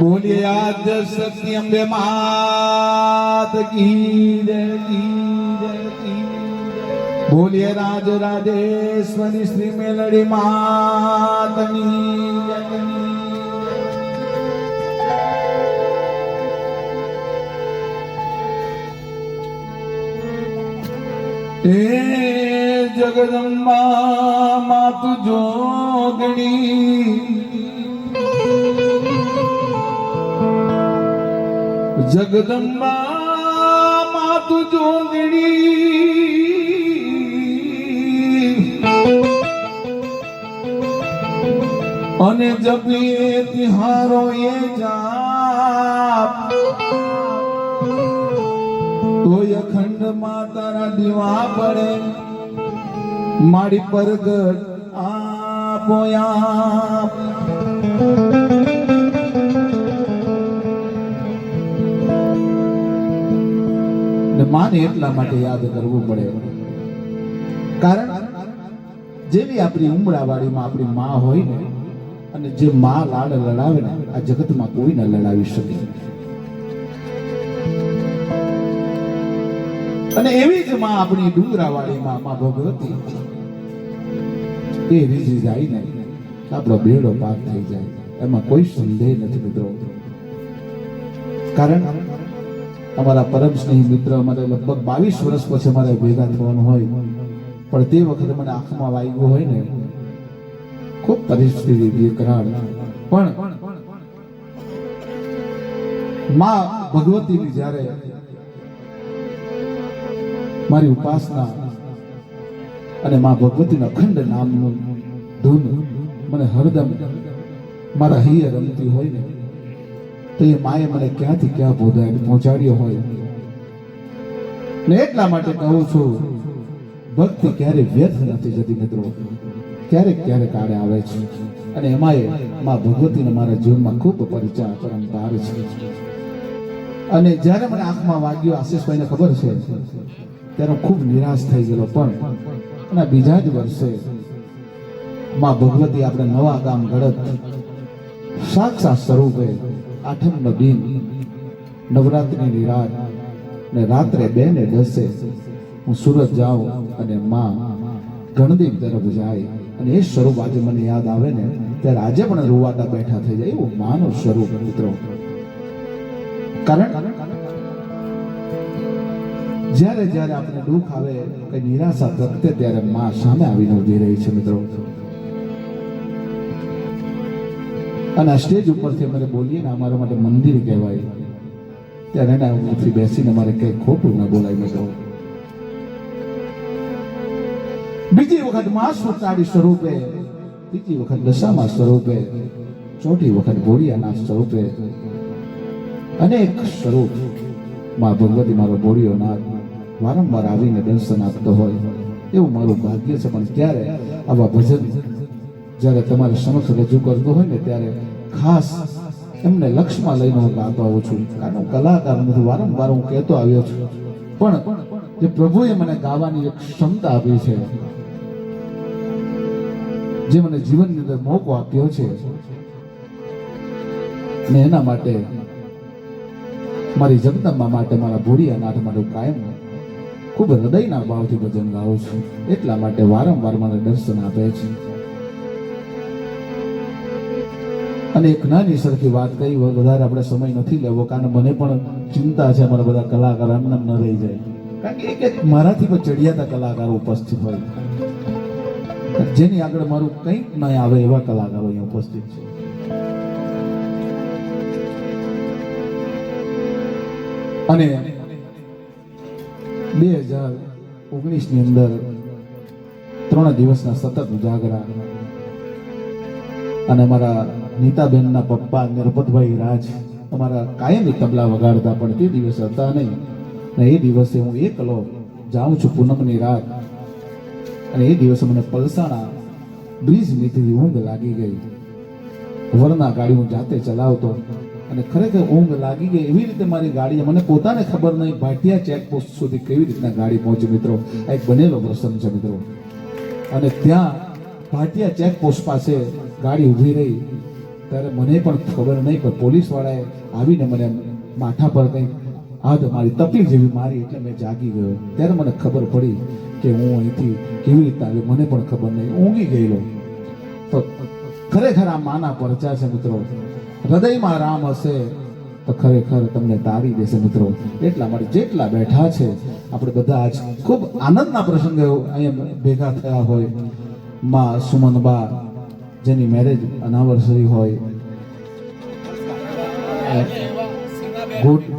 બોલીએ આજ સત્ય અંબે માત કી જય. બોલીએ રાજ રાજેશ્વરી શ્રી મેલડી માતની. હે જગદંબા માતુ જોગણી જગદંબા માતુ જોગણી અને જપીએ તિહારો એ જાપ. તોય અખંડમાં તારા દીવા પડે. મારી પરગટ આપો આપ માને એટલા માટે યાદ કરવું પડે. કારણ જેવી આપણી ઉમળાવાડીમાં આપણી મા હોય ને, અને જે મા લાડ લડાવે ને, આ જગતમાં કોઈ લડાવી શકે. અને એવી જ માં આપણી ડુંગરાવાડીમાં માં ભગવતી એ રીઝી જાય ને આપણો બેડો પાર થઈ જાય. એમાં કોઈ સંદેહ નથી, મિત્રો. કારણ અમારા પરમ સ્નેહી મિત્ર અમારે લગભગ બાવીસ વર્ષ પછી અમારે ભેગા થવાનું હોય. પણ તે વખતે મને આંખમાં વાગ્યું હોય ને, ખૂબ પરિસ્થિતિ વિકરાળ પણ માં ભગવતીની જ્યારે મારી ઉપાસના અને માં ભગવતીના અખંડ નામનું ધૂન મને હરદમ મારા હૈયે રમતી હોય ને તો એ માએ મને ક્યાંથી ક્યાં પહોંચાડી પહોંચાડ્યો હોય. ને એટલા માટે કહું છું, ભક્તિ ક્યારે વ્યર્થ નથી જતી મિત્રો. ક્યારેક ક્યારેક આડે આવે છે. અને એમાંયમાં ભગવતીને મારા જીવનમાં ખૂબ પરિચય, પરંપર છે. અને જ્યારે મને આંખમાં વાગ્યો, આશીષભાઈને ખબર છે, ત્યારે હું ખૂબ નિરાશ થઈ ગયેલો. પણ અને બીજા જ વર્ષે માં ભગવતી આપણે નવા ગામ ગળત સાક્ષાત સ્વરૂપે આઠમનો દિન નવરાત્રિની રાત ને રાત્રે બે ને દસે હું સુરત જાઉં અને માં ગણદીપ તરફ જાય. અને એ સ્વરૂપ આજે મને યાદ આવે ને, ત્યારે આજે પણ રૂવાટા બેઠા થઈ જાય એવું માનું સ્વરૂપ મિત્રો. કારણ જ્યારે જ્યારે આપણે દુઃખ આવે, કઈ નિરાશા પ્રગટે, ત્યારે માં સામે આવીને ઊભી રહી છે મિત્રો. અને સ્ટેજ ઉપરથી અમારે બોલીએ ને, અમારા માટે મંદિર કહેવાય. ત્યારે એના ઉપરથી બેસીને અમારે કઈ ખોટું ના બોલાય, મેં બીજી વખતમાં સુતાડી સ્વરૂપે બીજી વખત દશામાં સ્વરૂપે, ચોથી વખત બોરિયાના સ્વરૂપે અનેક સ્વરૂપમાં ભગવતી મારો બોરિયો નાથ વારંવાર આવીને દર્શન આપતો હોય, એવું મારું ભાગ્ય છે. પણ ત્યારે આવા ભજન જ્યારે તમારે સમક્ષ રજૂ કરતો હોય ને, ત્યારે ખાસ એમને લક્ષમાં લઈને હું ગાતો આવું છું. કારણ હું કલાકાર નથી, વારંવાર હું કહેતો આવ્યો છું. પણ જે પ્રભુએ મને ગાવાની એક ક્ષમતા આપી છે, જે મને જીવનની અંદર મોકો આપ્યો છે, ને એના માટે મારી જગદંબા માટે, મારા ભોળિયા નાથ માટે કાયમ ખૂબ હૃદયના ભાવથી ભજન ગાઉં છું. એટલા માટે વારંવાર મને દર્શન આપે છે. અને એક નાની સરખી વાત કહી વધારે આપણે સમય નથી લેવો, કારણ મને પણ ચિંતા છે, અમારા બધા કલાકાર એમને ન રહી જાય. કારણ કે એક એક મારાથી પણ ચડિયાતા કલાકારો ઉપસ્થિત હોય. જેની આગળ મારું કંઈક ન આવે એવા કલાકારો અહીંયા ઉપસ્થિત છે. અને બે હજાર ઓગણીસની અંદર ત્રણ દિવસના સતત ઉજાગરા. અને અમારા નીતાબેનના પપ્પા નિરપતભાઈ રાજ અમારા કાયમી તબલા વગાડતા પણ તે દિવસે હતા નહીં. અને એ દિવસે હું એકલો જાઉં છું પૂનમની રાત. અને એ દિવસે મને પલસાણા બ્રિજ નીકળી ઊંઘ લાગી ગઈ. વરના ગાડી હું જાતે ચલાવતો અને ખરેખર ઊંઘ લાગી ગઈ એવી રીતે મારી ગાડી મને પોતાને ખબર નહીં ભાટિયા ચેકપોસ્ટ સુધી કેવી રીતના ગાડી પહોંચી મિત્રો. આ એક બનેલો પ્રસંગ છે મિત્રો. અને ત્યાં ભાટિયા ચેકપોસ્ટ પાસે ગાડી ઊભી રહી. ત્યારે મને પણ ખબર નહીં, પણ પોલીસવાળાએ આવીને મને માથા પર કંઈક હાથ મારી, તકલીફ જેવી મારી એટલે મેં જાગી ગયો. ત્યારે મને ખબર પડી કે હું અહીંથી કેવી રીતે આવ્યો, મને પણ ખબર નહીં. ઊંઘી ગયેલો. તો ખરેખર આ માના પરચા છે મિત્રો. હૃદયમાં રામ હશે તો ખરેખર તમને તારી દેશે મિત્રો. એટલા માટે જેટલા બેઠા છે, આપણે બધા આજ ખૂબ આનંદના પ્રસંગે અહીંયા ભેગા થયા હોય. માં સુમનબા જેની મેરેજ અનાવર્સરી હોય.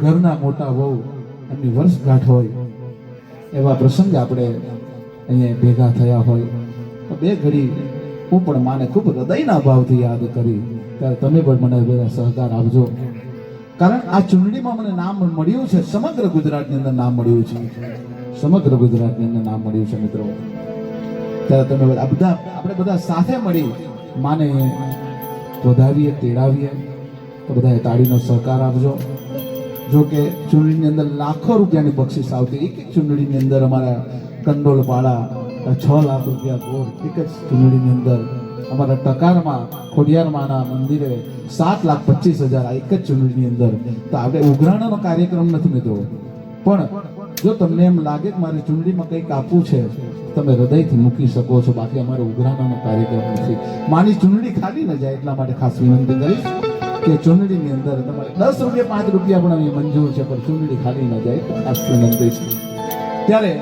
ઘરના મોટા વહુ એમની વર્ષગાંઠ હોય. એવા પ્રસંગે આપણે અહીંયા ભેગા થયા હોય. તો બે ઘડી હું પણ માને ખૂબ હૃદયના ભાવથી યાદ કરી. ત્યારે તમે પણ મને બધા સહકાર આપજો. કારણ આ ચૂંટણીમાં મને નામ મળ્યું છે, સમગ્ર ગુજરાતની અંદર નામ મળ્યું છે. સમગ્ર ગુજરાતની અંદર નામ મળ્યું છે, મિત્રો. ત્યારે તમે બધા, આપણે બધા સાથે મળી માને વધાવીએ, તેડાવીએ, તો બધાએ તાળીનો સહકાર આપજો. જો કે ચૂંટણીની અંદર લાખો રૂપિયાની બક્ષિસ આવતી, એક એક ચૂંટણીની અંદર અમારા કંડોલ પાડા છ લાખ રૂપિયા ગોળ એક જ ચૂંટણીની અંદર અમારા ટકારમાં, ખોડિયારમાંના મંદિરે સાત લાખ પચીસ હજાર આ એક જ ચૂંટણીની અંદર. તો આપણે ઉઘરાણાનો કાર્યક્રમ નથી મિત્રો. પણ જો તમને એમ લાગે કે મારી ચૂંટણીમાં કંઈક આપવું છે, તમે હૃદયથી મૂકી શકો છો. બાકી અમારો ઉઘરાણાનો કાર્યક્રમ નથી. માની ચૂંટણી ખાલી ન જાય એટલા માટે ખાસ વિનંતી કરીશ કે ચૂંટણીની અંદર તમારે દસ રૂપિયા, પાંચ રૂપિયા પણ અહીં મંજૂર છે, પણ ચૂંટણી ખાલી ન જાય. ખાસ વિનંતી છે. ત્યારે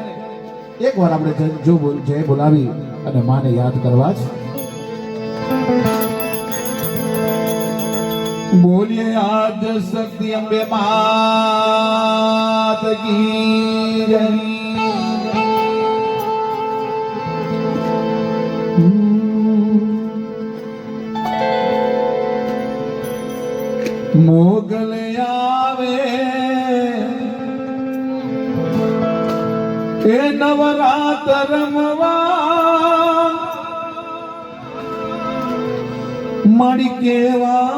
એકવાર આપણે જો જય બોલાવી અને માને યાદ કરવા જ બોલીએ આદ શક્તિ અંબે માત કી. મોગલ આવે. એ નવરાત રમવા. મળી કેવા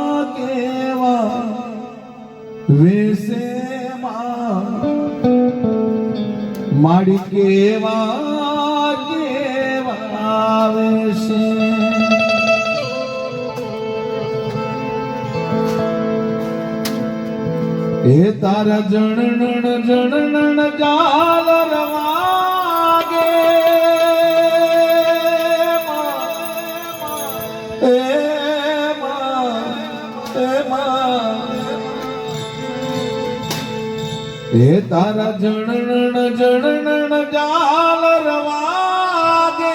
માડી કેવા કેવા વેસે એ તારા જણણ જણણ જાલ રવાગે એ તારા જણણ જણણ જાલ રવાગે.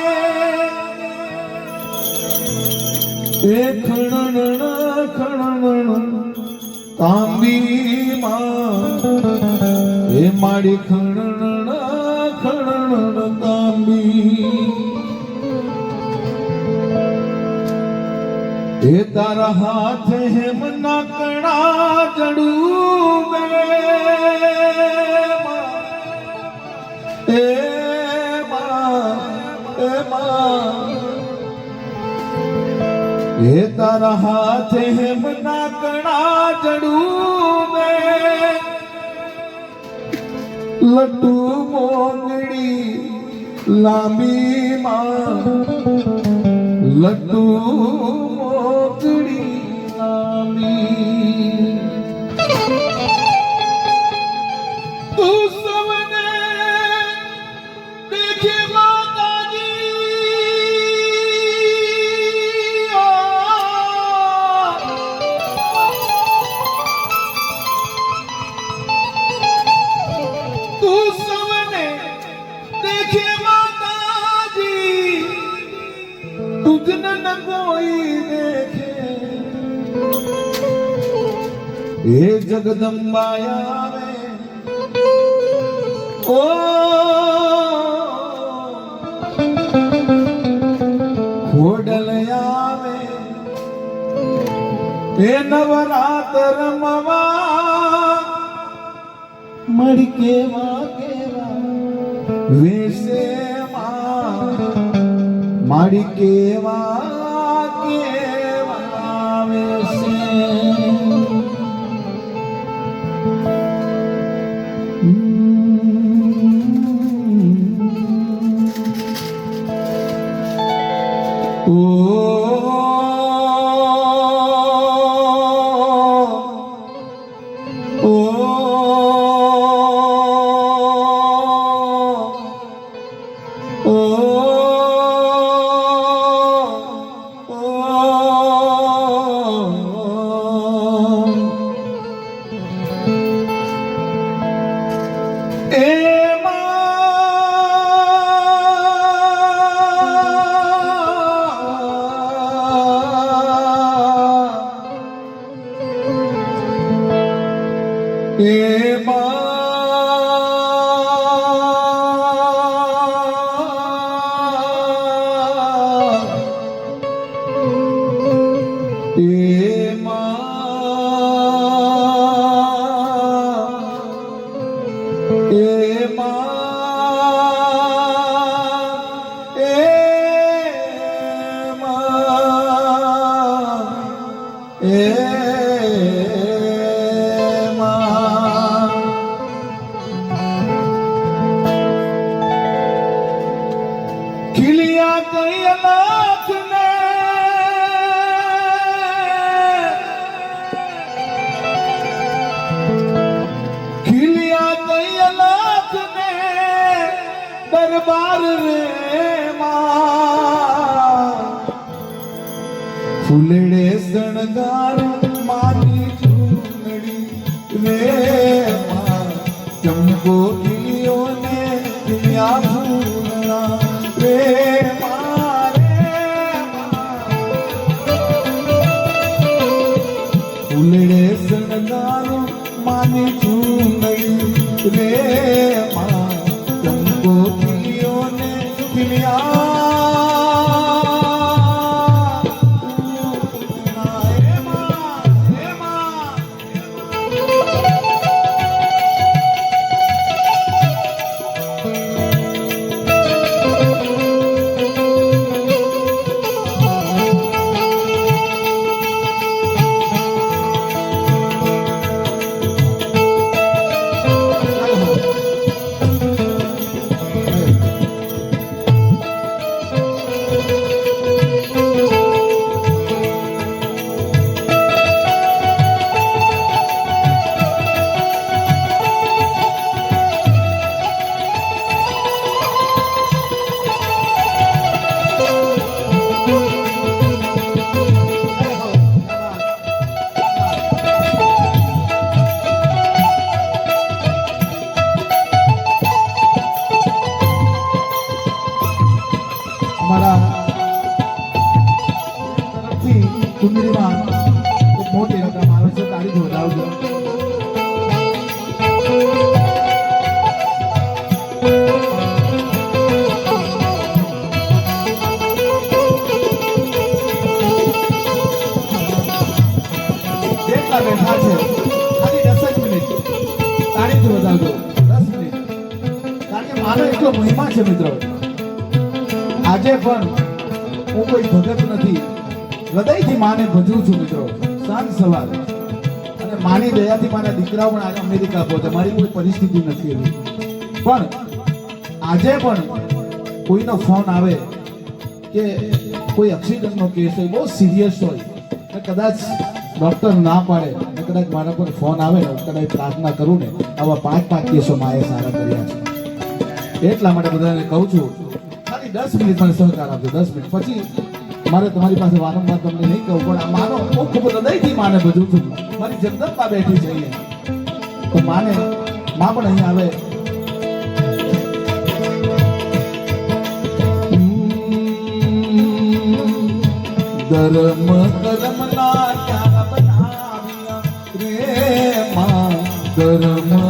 એ ખણણ ખણણ તાંબી માં એ માડી ખણણ ખણણ તાંબી એ તારા હાથે હેમ નાકણા જડું બે એ માં એ તારા હાથે હેમ નાકણા જડું મે લટુ મોગડી લાંબી માં લટુ મોંગડી લાંબી. એ જગદંબા આવે. ઓ! ખોડલ આવે. એ નવરાત રમવા મળી કેવા કેવા વેસે માડી કેવા ચમકો ખીલ્યો ને ખીલ્યા ફૂલડા રે માં રે માં. ફૂલડે શણગારો માની ચૂંદડી રે છે મિત્રો. આજે પણ હું કોઈ ભગત નથી. હૃદયથી માને ભજવું છું મિત્રો. સાંજ સવાર. અને માની દયાથી મારા દીકરાઓ પણ આજે અમેરિકા પહોંચે. મારી કોઈ પરિસ્થિતિ નથી એવી. પણ આજે પણ કોઈનો ફોન આવે કે કોઈ એક્સિડન્ટનો કેસ હોય, બહુ સિરિયસ હોય ને કદાચ ડૉક્ટર ના પાડે. ને કદાચ મારા પર ફોન આવે ને કદાચ પ્રાર્થના કરું ને, આવા પાંચ પાંચ કેસો માએ સારા કર્યા છે. એટલા માટે બધાને કહું છું, ખાલી દસ મિનિટ મને સહકાર આપજો, દસ મિનિટ. પછી મારે તમારી પાસે વારંવાર તમને નહીં કહું, પણ માનો હું ખૂબ હૃદયથી માને બધું છું. મારી જગદંબા બેઠી છે તો માને, માં પણ અહીંયા આવે. ધર્મ કર્મ ના રે માં ધર્મ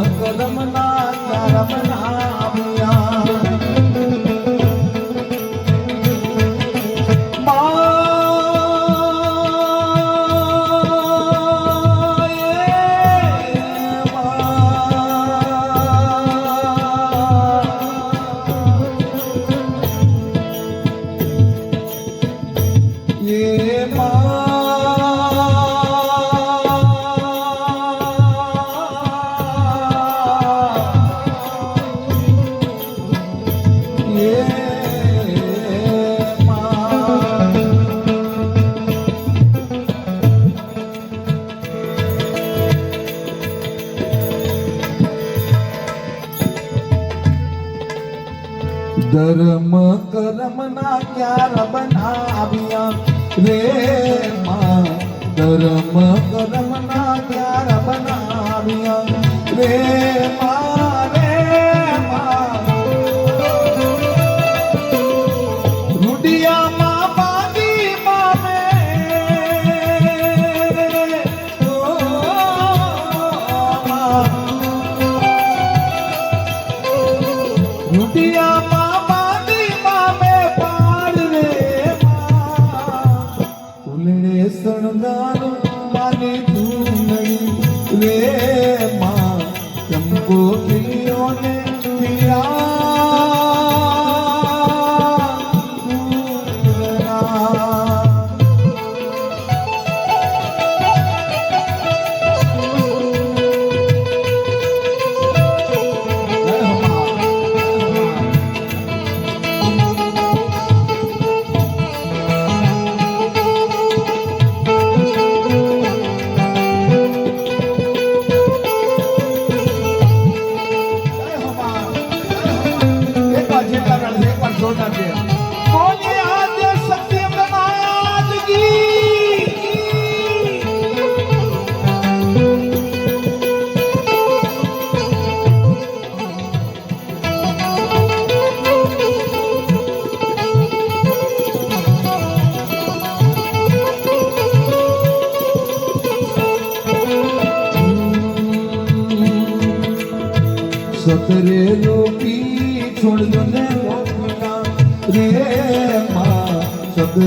ધર્મ કર્મ ના ક્યાર બનાવ્યા? રે માં ધર્મ કર્મ ના ક્યાર બનાવ્યા? રે માં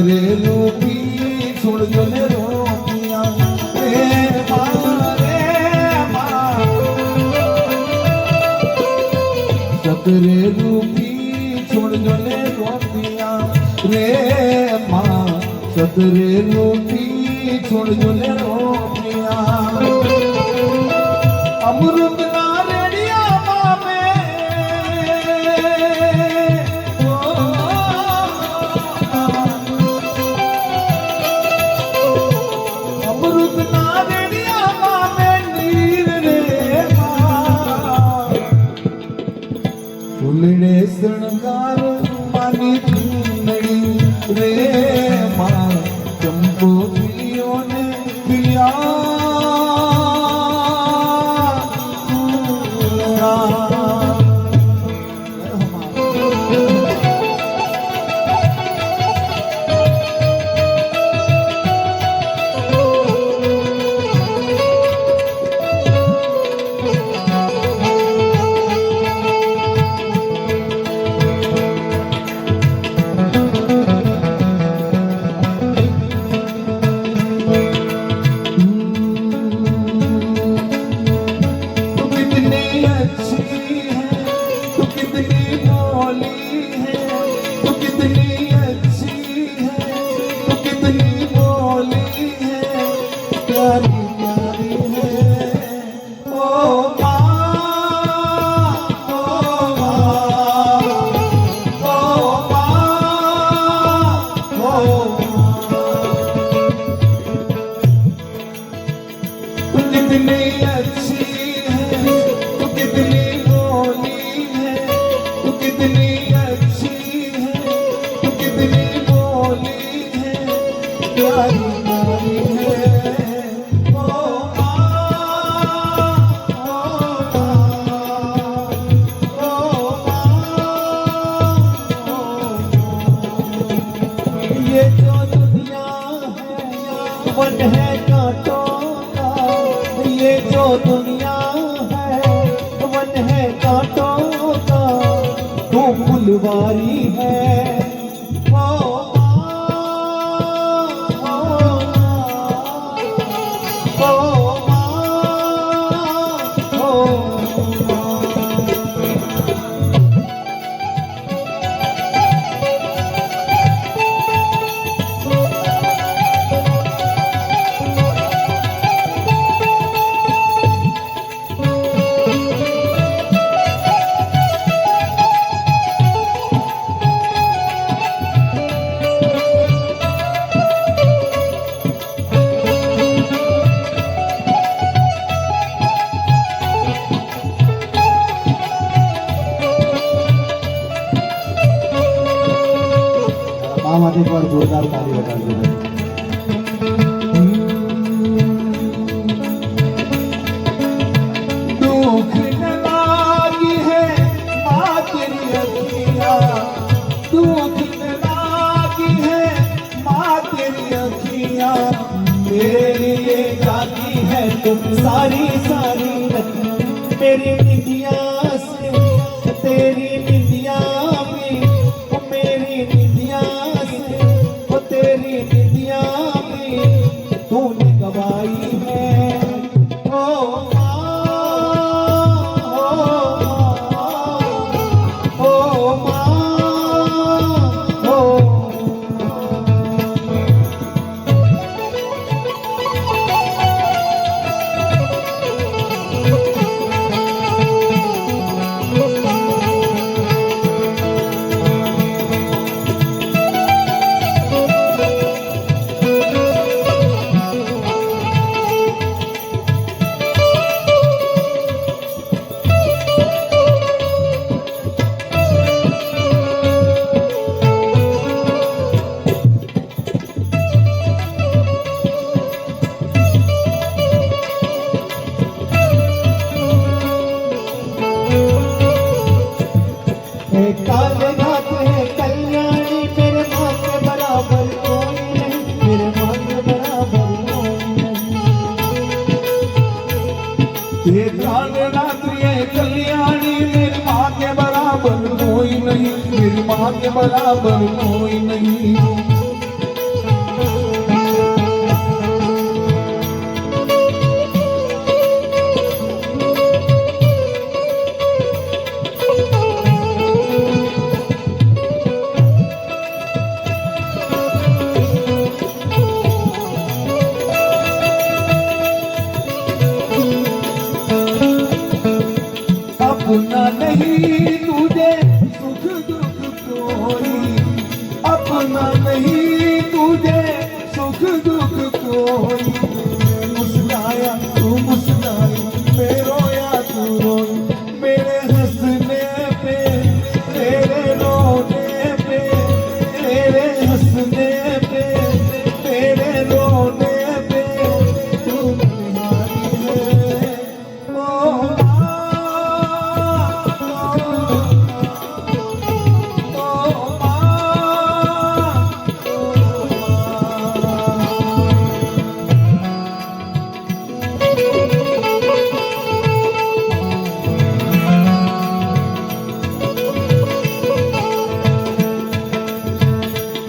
રે રોટી છોડજો ને રોટિયા રે મા રે મા સતરે રૂપી છોડજો ને રોટિયા રે મા સતરે રૂપી અમૃત Hari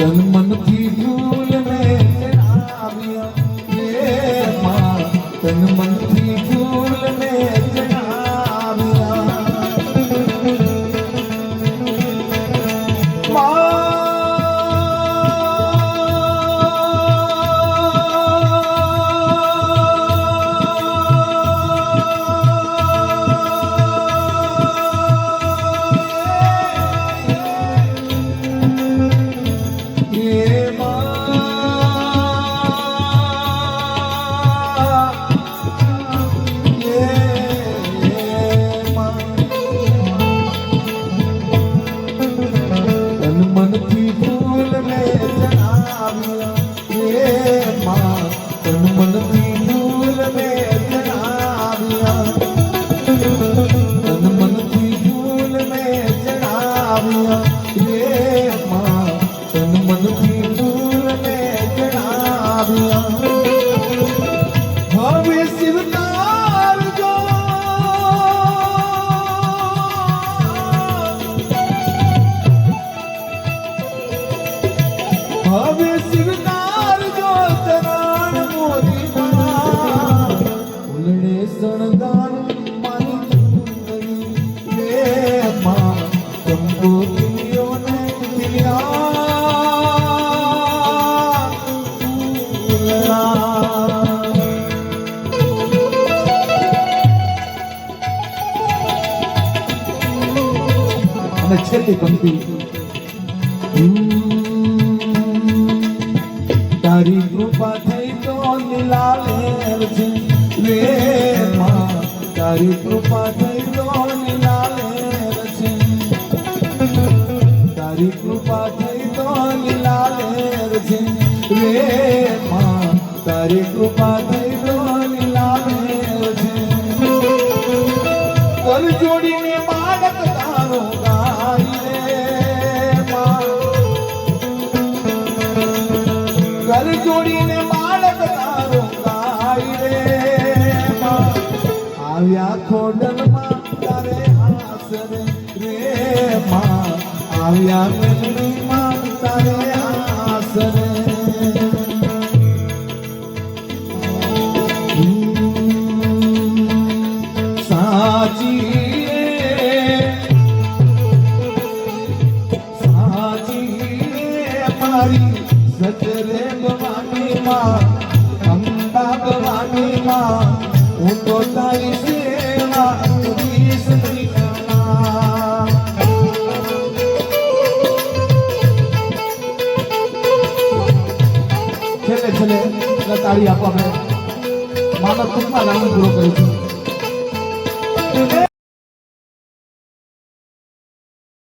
Quando the people અને છેલ્લી પંક્તિ તારી કૃપા થઈ તો નિલાલ છે. રે માં તારી કૃપા થઈ તો નિલાલ છે. તારી કૃપા થઈ તો નિલાલ છે. રે તારી કૃપા થઈ ભવાની લાગે છે. કલ જોડીને બાળક તારો ઘર જોડીને બાળક તારો ગાય રે આવ્યા ખોડલમાં તારે આસરે રે માં આવ્યા મેલડીમાં તાળી આપો અમે માતા ટૂંકમાં લાગણી પૂરો કરીશું